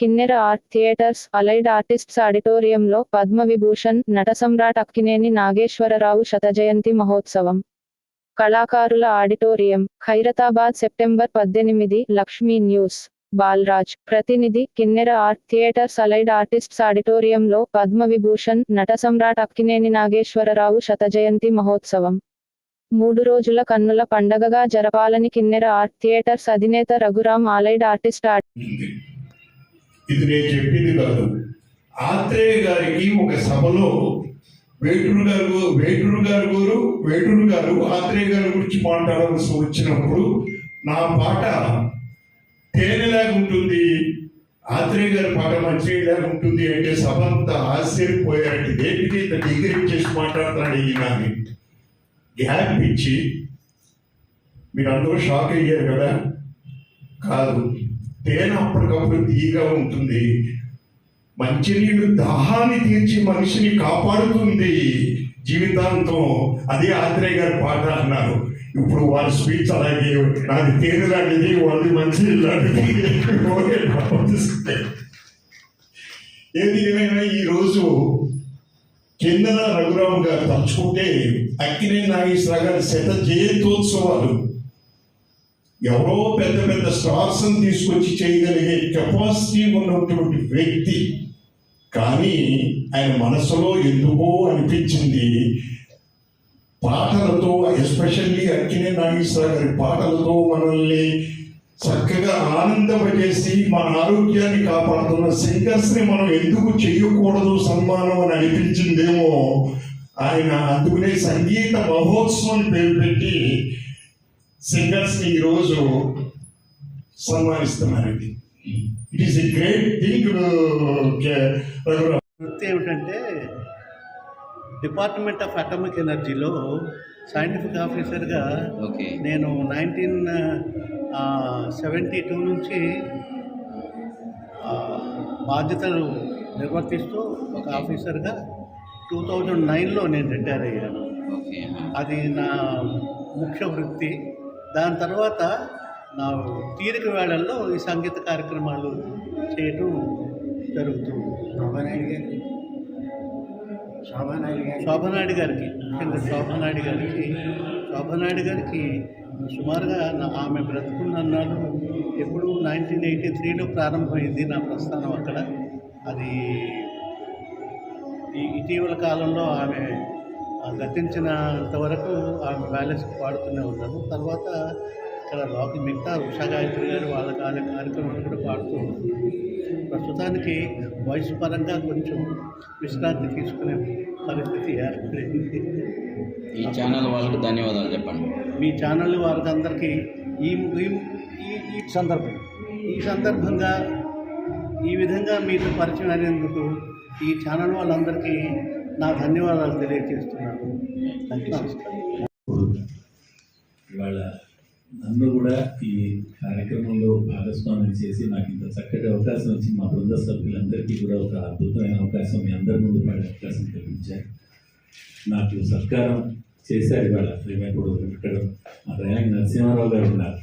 Kinnera art theatres allied artists ఆడిటోరియంలో పద్మవిభూషణ్ నటసమ్రాట్ అక్కినేని నాగేశ్వరరావు శతజయంతి మహోత్సవం. కళాకారుల ఆడిటోరియం ఖైరతాబాద్ సెప్టెంబర్ పద్దెనిమిది లక్ష్మీ న్యూస్. బాలరాజ్ ప్రతినిధి Kinnera art theatres allied artists ఆడిటోరియంలో పద్మవిభూషణ్ నటసమ్రాట్ అక్కినేని నాగేశ్వరరావు శతజయంతి మహోత్సవం. మూడు రోజుల కన్నుల పండగగా జరపాలని కిన్నెర ఆర్ట్ థియేటర్స్ అధినేత రఘురాం ఆలైడ్ ఆర్టిస్ట్ ఆర్ట్ ఇది నేను చెప్పింది కాదు. ఆత్రేయ గారికి ఒక సభలో వేటూరు గారు వేటూరు గారు గారు వేటూరు గారు ఆత్రేయ గారి గురించి మాట్లాడవలసి వచ్చినప్పుడు నా పాట తేనెలాగా ఉంటుంది ఆత్రేయ గారి పాట మంచిగా ఉంటుంది అంటే సభ అంతా ఆశ్చర్యపోయారండి దేనికి ఇంత డిగ్రీ చేసి మాట్లాడుతున్నాడు ఈయన అని గ్యాప్ ఇచ్చి మీరు అందరూ షాక్ అయ్యారు కదా? కాదు. తేనె అప్పటికప్పుడు తీయగా ఉంటుంది. మంచినీళ్ళు దాహాన్ని తీర్చి మనిషిని కాపాడుతుంది. జీవితాంతం అదే ఆత్రేయ గారి పాట అన్నారు. ఇప్పుడు వారి స్పీచ్ అలాగే నాది తేనె లాంటిది వాళ్ళది మంచి లాంటిది. ఏది ఏమైనా ఈరోజు కిందన రఘురామ్ గారు తలుచుకుంటే అక్కినే నాగేశ్వర గారి శత జయంతోత్సవాలు ఎవరో పెద్ద పెద్ద స్టార్స్ తీసుకొచ్చి చేయగలిగే కెపాసిటీ ఉన్నటువంటి వ్యక్తి. కానీ ఆయన మనసులో ఎందుకో అనిపించింది. పాటలతో ఎస్పెషల్లీ అక్కినే నాగేశ్వర గారి పాటలతో మనల్ని చక్కగా ఆనందపజేసి మన ఆరోగ్యాన్ని కాపాడుతున్న సింగర్స్ని మనం ఎందుకు చేయకూడదు సన్మానం అని అనిపించిందేమో. ఆయన అందుకనే సంగీత మహోత్సవం పేరు పెట్టి సింగర్స్ని ఈరోజు సన్మానిస్తున్నారండి. It is a great thing వృత్తి ఏమిటంటే డిపార్ట్మెంట్ ఆఫ్ అటామిక్ ఎనర్జీలో సైంటిఫిక్ ఆఫీసర్గా ఓకే నేను నైన్టీన్ సెవెంటీ టూ నుంచి బాధ్యతలు నిర్వర్తిస్తూ ఒక ఆఫీసర్గా టూ థౌజండ్ నైన్లో నేను రిటైర్ అయ్యాను ఓకే అది నా ముఖ్య వృత్తి. దాని తర్వాత నా తీరిక వేళల్లో ఈ సంగీత కార్యక్రమాలు చేయటం జరుగుతుంది శోభనాయుడు గారికి. శోభనాయుడు గారికి. శోభనాయుడు గారికి. ముఖ్యంగా శోభనాయుడు గారికి. శోభనాయుడు గారికి సుమారుగా నా ఆమె బ్రతుకున్నాళ్ళు ఎప్పుడు నైన్టీన్ ఎయిటీ త్రీలో ప్రారంభమైంది నా ప్రస్థానం అక్కడ. అది ఈ ఇటీవల కాలంలో ఆమె ఆ, గతించినంత వరకు ఆమె బ్యాలెన్స్ పాడుతూనే ఉన్నాను తర్వాత ఇక్కడ లోక మిగతా ఉషా గాయత్రి గారు వాళ్ళ కార్య కార్యక్రమాలు కూడా పాడుతూ ఉన్నాను ప్రస్తుతానికి వయసు పరంగా కొంచెం విశ్రాంతి తీసుకునే పరిస్థితి ఏర్పడింది. ఈ ఛానల్ వాళ్ళకి ధన్యవాదాలు చెప్పండి. మీ ఛానల్ వారికి అందరికీ ఈ ఈ ఈ- ఈ సందర్భం. ఈ సందర్భంగా ఈ విధంగా మీతో పరిచయం అయినందుకు ఈ ఛానల్ వాళ్ళందరికీ నా ధన్యవాదాలు తెలియజేస్తున్నాను. ఇవాళ నన్ను కూడా ఈ కార్యక్రమంలో భాగస్వామ్యం చేసి నాకు ఇంత చక్కటి అవకాశం వచ్చి మా బృంద సభ్యులందరికీ కూడా ఒక అద్భుతమైన అవకాశం మీ అందరి ముందు పడే అవకాశం కల్పించారు. నాకు సత్కారం చేశారు ఇవాళ ఇప్పుడు ఇక్కడ మా రేలంగి నరసింహారావు గారు ఉన్నారు.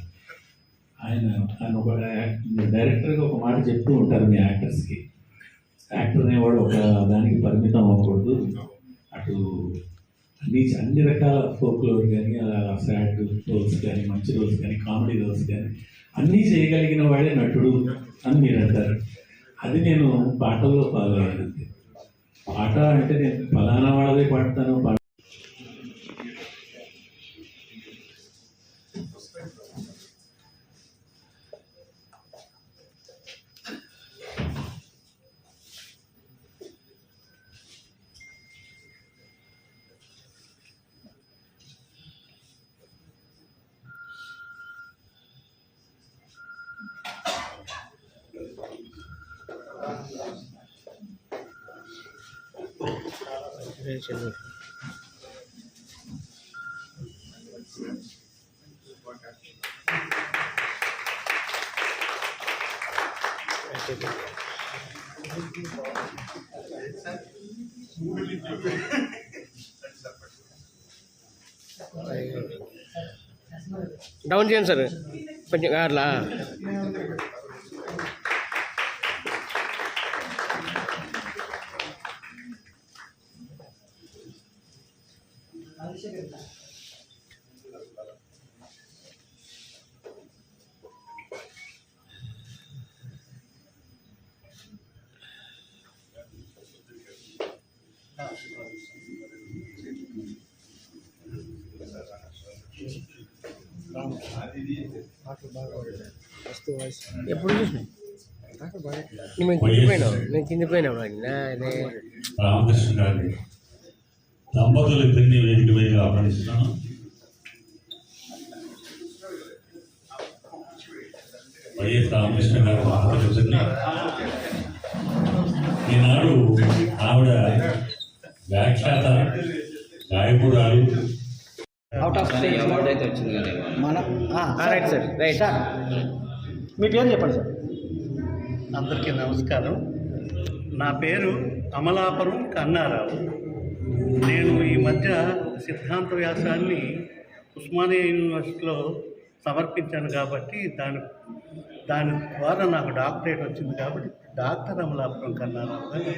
ఆయన ఆయన ఒక డైరెక్టర్గా ఒక మాట చెప్తూ ఉంటారు మీ యాక్టర్స్కి. యాక్టర్ అనేవాడు ఒక దానికి పరిమితం అవ్వకూడదు. అటు అన్ని అన్ని రకాల ఫోక్లోర్ కానీ అలా సాడ్ రోల్స్ కానీ మంచి రోల్స్ కానీ కామెడీ రోల్స్ కానీ అన్నీ చేయగలిగిన వాడే నటుడు అని మీరు అంటారు. అది నేను పాటల్లో ఫాలో పాట అంటే నేను ఫలానా వాళ్ళదే పాడతాను డౌన్ చేయండి సార్ కొంచెం అట్లా ఎప్పుడు చూసినాయి మేము కిందిపోయినాం నేను కిందిపోయినాం అదే రామకృష్ణ గారి దంపతులు ఇద్దరిని వేదిక మీద ఆహ్వానిస్తున్నాను. వైఎస్ రామకృష్ణ గారి ఇద్దరిని ఈనాడు ఆవిడ వ్యాఖ్యాత గాయకురాలు. అవుట్ ఆఫ్ అవార్డు అయితే వచ్చింది కదా. మన రైట్ సార్ రైట్ సార్ మీ పేరు చెప్పండి సార్ అందరికీ నమస్కారం. నా పేరు అమలాపురం కన్నారావు. నేను ఈ మధ్య సిద్ధాంత వ్యాసాన్ని ఉస్మానియా యూనివర్సిటీలో సమర్పించాను కాబట్టి దాని దాని ద్వారా నాకు డాక్టరేట్ వచ్చింది కాబట్టి డాక్టర్ అమలాపురం కన్నారావు అని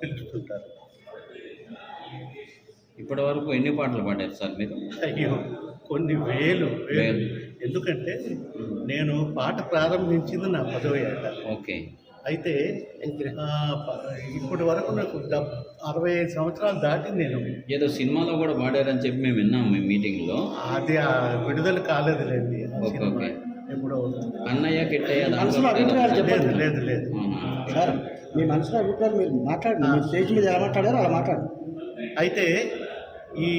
పిలుచుకుంటారు. ఇప్పటి వరకు ఎన్ని పాటలు పాడారు సార్ మీరు? అయ్యో కొన్ని వేలు వేలు. ఎందుకంటే నేను పాట ప్రారంభించింది నా పదవ ఏట. ఓకే. అయితే ఇప్పటి వరకు నాకు డబ్ అరవై ఐదు సంవత్సరాలు దాటి నేను. ఏదో సినిమాలో కూడా పాడారని చెప్పి మేము విన్నాం మీ మీటింగ్లో. అది ఆ విడుదల కాలేదులేండి ఆ ఓకే. ఎప్పుడో అన్నయ్య కిట్టయ్య మనసులో అభిప్రాయాలు? లేదు లేదు? సార్ మీ మనసులో అభిప్రాయం మీరు మాట్లాడండి. మీరు స్టేజ్ మీద ఎలా మాట్లాడారో అలా మాట్లాడండి. అయితే ఈ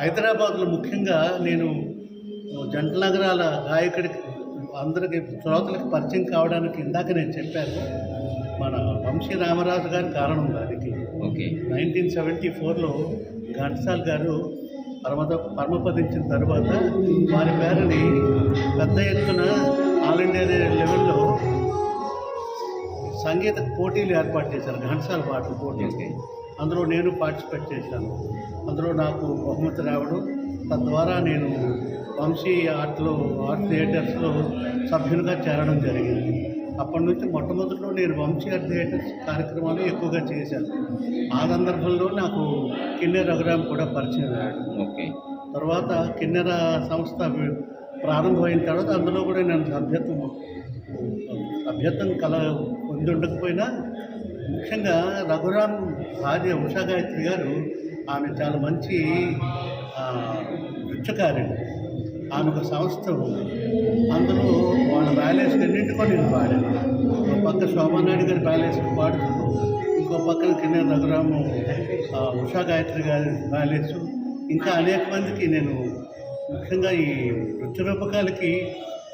హైదరాబాద్లో ముఖ్యంగా నేను జంట నగరాల గాయకుడికి అందరికి శ్రోతలకు పరిచయం కావడానికి ఇందాక నేను చెప్పాను. మన వంశీ రామరాజు గారి కారణం దానికి ఓకే. నైన్టీన్ సెవెంటీ ఫోర్లో ఘంటసాల్ గారు పరమద పరమపదించిన తర్వాత వారి పేరుని పెద్ద ఎత్తున ఆల్ ఇండియా లెవెల్లో సంగీత పోటీలు ఏర్పాటు చేశారు. ఘంటసాల పాటల పోటీలు అందులో నేను పార్టిసిపేట్ చేశాను. అందులో నాకు బహుమతి రావడం తద్వారా నేను వంశీ ఆర్ట్లో ఆర్ట్ థియేటర్స్లో సభ్యునిగా చేరడం జరిగింది. అప్పటి నుంచి మొట్టమొదటిలో నేను వంశీ ఆర్ట్ థియేటర్స్ కార్యక్రమాలు ఎక్కువగా చేశాను. ఆ సందర్భంలో నాకు కిన్నె రఘురామ్ కూడా పరిచయం ఓకే. తర్వాత కిన్నెర సంస్థ ప్రారంభమైన తర్వాత అందులో కూడా నేను సభ్యత్వం సభ్యత్వం కల పొంది ఉండకపోయినా ముఖ్యంగా రఘురామ్ భార్య ఉషా గాయత్రి గారు ఆమె చాలా మంచి ఆ, నృత్యకారిణి. ఆమె ఒక సంస్థ ఉంది. అందులో వాళ్ళ బ్యాలెన్స్ అన్నింటికో నేను పాడాను. ఒక పక్క శోభానాయుడు గారి బ్యాలెన్స్ పాడుతూ ఇంకో పక్కన కింద రఘురాము ఉషా గాయత్రి గారి బ్యాలెన్స్ ఇంకా అనేక మందికి నేను ముఖ్యంగా ఈ నృత్య రూపకాలకి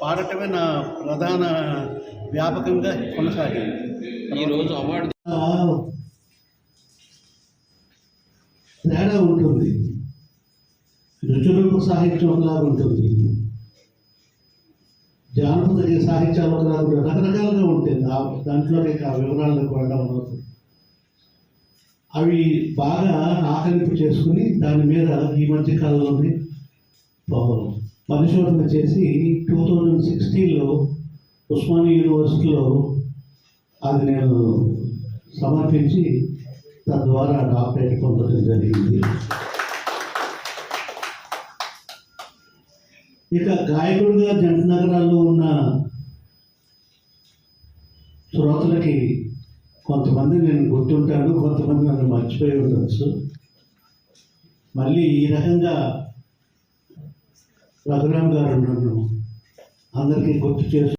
పాడటమే నా ప్రధాన వ్యాపకంగా కొనసాగింది ఈరోజు అవార్డు తేడా ఉంటుంది. రుచురూప సాహిత్యం ఒకలాగా ఉంటుంది. జానపద సాహిత్యాలు ఒకలాగా ఉంటుంది రకరకాలుగా ఉంటుంది దాంట్లో ఆ వివరాలకు వెళ్ళడం అవుతుంది అవి బాగా ఆకలింపు చేసుకుని దాని మీద ఈ మధ్య కాలంలోనే పరిశోధన చేసి టూ థౌజండ్ సిక్స్టీన్లో ఉస్మానియా యూనివర్సిటీలో అది నేను సమర్పించి తద్వారా డాక్టరేట్ పొందడం జరిగింది. ఇక గాయకుడిగా జంట నగరాల్లో ఉన్న శ్రోతలకి కొంతమంది నేను గుర్తుంటాను కొంతమంది నన్ను మర్చిపోయి ఉండొచ్చు. మళ్ళీ ఈ రకంగా రఘురామ్ గారు నన్ను అందరికీ గుర్తు చేసి